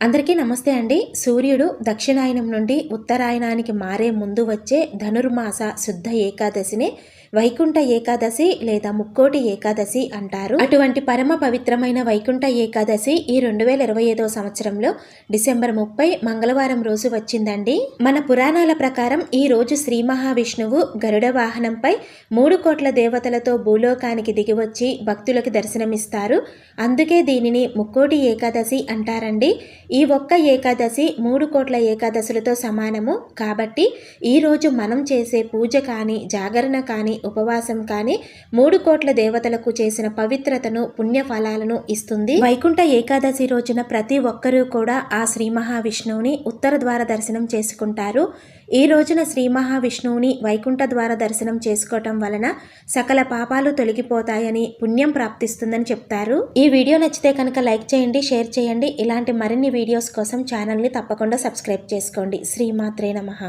అందరికీ నమస్తే అండి. సూర్యుడు దక్షిణాయనం నుండి ఉత్తరాయణానికి మారే ముందు వచ్చే ధనుర్మాస శుద్ధ ఏకాదశిని వైకుంఠ ఏకాదశి లేదా ముక్కోటి ఏకాదశి అంటారు. అటువంటి పరమ పవిత్రమైన వైకుంఠ ఏకాదశి ఈ రెండు వేల ఇరవై ఐదో సంవత్సరంలో డిసెంబర్ ముప్పై మంగళవారం రోజు వచ్చిందండి. మన పురాణాల ప్రకారం ఈ రోజు శ్రీ మహావిష్ణువు గరుడ వాహనంపై మూడు కోట్ల దేవతలతో భూలోకానికి దిగివచ్చి భక్తులకు దర్శనమిస్తారు. అందుకే దీనిని ముక్కోటి ఏకాదశి అంటారండి. ఈ ఒక్క ఏకాదశి మూడు కోట్ల ఏకాదశులతో సమానము. కాబట్టి ఈరోజు మనం చేసే పూజ కానీ జాగరణ కానీ ఉపవాసం కానీ మూడు కోట్ల దేవతలకు చేసిన పవిత్రతను పుణ్య ఫలాలను ఇస్తుంది. వైకుంఠ ఏకాదశి రోజున ప్రతి ఒక్కరూ కూడా ఆ శ్రీ మహావిష్ణువుని ఉత్తర ద్వార దర్శనం చేసుకుంటారు. ఈ రోజున శ్రీ మహావిష్ణువుని వైకుంఠ ద్వార దర్శనం చేసుకోవటం వలన సకల పాపాలు తొలగిపోతాయని పుణ్యం ప్రాప్తిస్తుందని చెప్తారు. ఈ వీడియో నచ్చితే కనుక లైక్ చేయండి షేర్ చేయండి. ఇలాంటి మరిన్ని వీడియోస్ కోసం ఛానల్ని తప్పకుండా సబ్స్క్రైబ్ చేసుకోండి. శ్రీమాత్రే నమః.